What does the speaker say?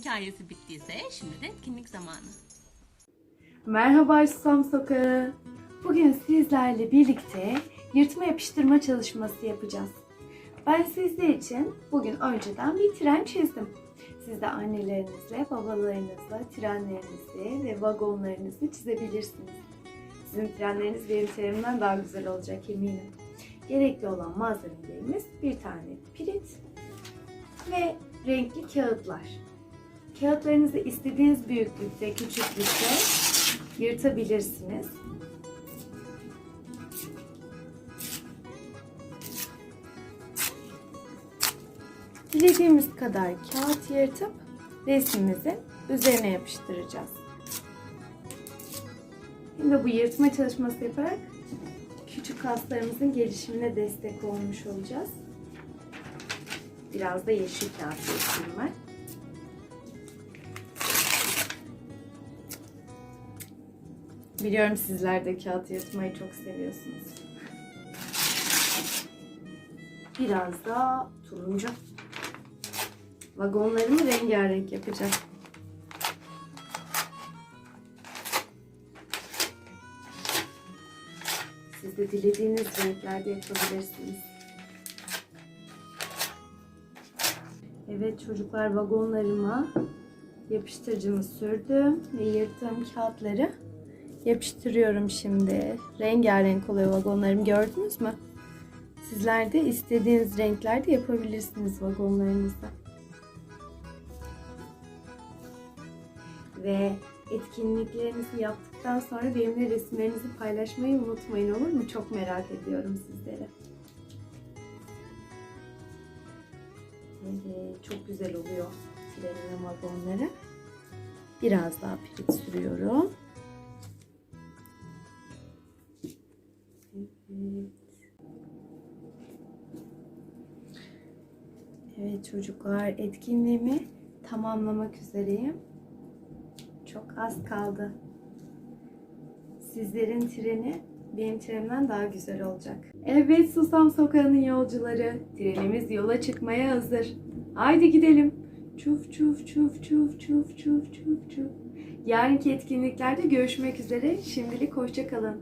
hikayesi bittiyse şimdi de etkinlik zamanı. Merhaba Susam Sokağı. Bugün sizlerle birlikte yırtma yapıştırma çalışması yapacağız. Ben sizler için bugün önceden bir tren çizdim. Siz de annelerinizle, babalarınızla trenlerinizi ve vagonlarınızı çizebilirsiniz. Sizin trenleriniz benim trenimden daha güzel olacak eminim. Gerekli olan malzemelerimiz bir tane pirit ve renkli kağıtlar. Kağıtlarınızı istediğiniz büyüklükte, küçüklükte yırtabilirsiniz. Dilediğimiz kadar kağıt yırtıp resmimizin üzerine yapıştıracağız. Şimdi bu yırtma çalışması yaparak küçük kaslarımızın gelişimine destek olmuş olacağız. Biraz da yeşil kağıt yırtayım ben. Biliyorum sizler de kağıt yırtmayı çok seviyorsunuz. Biraz da turuncu. Vagonlarımı rengarenk yapacağım. Siz de dilediğiniz renklerde yapabilirsiniz. Evet çocuklar vagonlarıma yapıştırıcımı sürdüm ve yırttığım kağıtları yapıştırıyorum şimdi. Rengarenk oluyor vagonlarım gördünüz mü? Sizler de istediğiniz renklerde yapabilirsiniz vagonlarınızda. Ve etkinliklerinizi yaptıktan sonra benimle resimlerinizi paylaşmayı unutmayın olur mu? Çok merak ediyorum sizleri. Evet, çok güzel oluyor trenin vagonları. Biraz daha pirit sürüyorum. Evet çocuklar etkinliğimi tamamlamak üzereyim. Çok az kaldı. Sizlerin treni benim trenimden daha güzel olacak. Evet Susam Sokağı'nın yolcuları. Trenimiz yola çıkmaya hazır. Haydi gidelim. Çuf çuf çuf çuf çuf çuf çuf çuf. Yarınki etkinliklerde görüşmek üzere. Şimdilik hoşça kalın.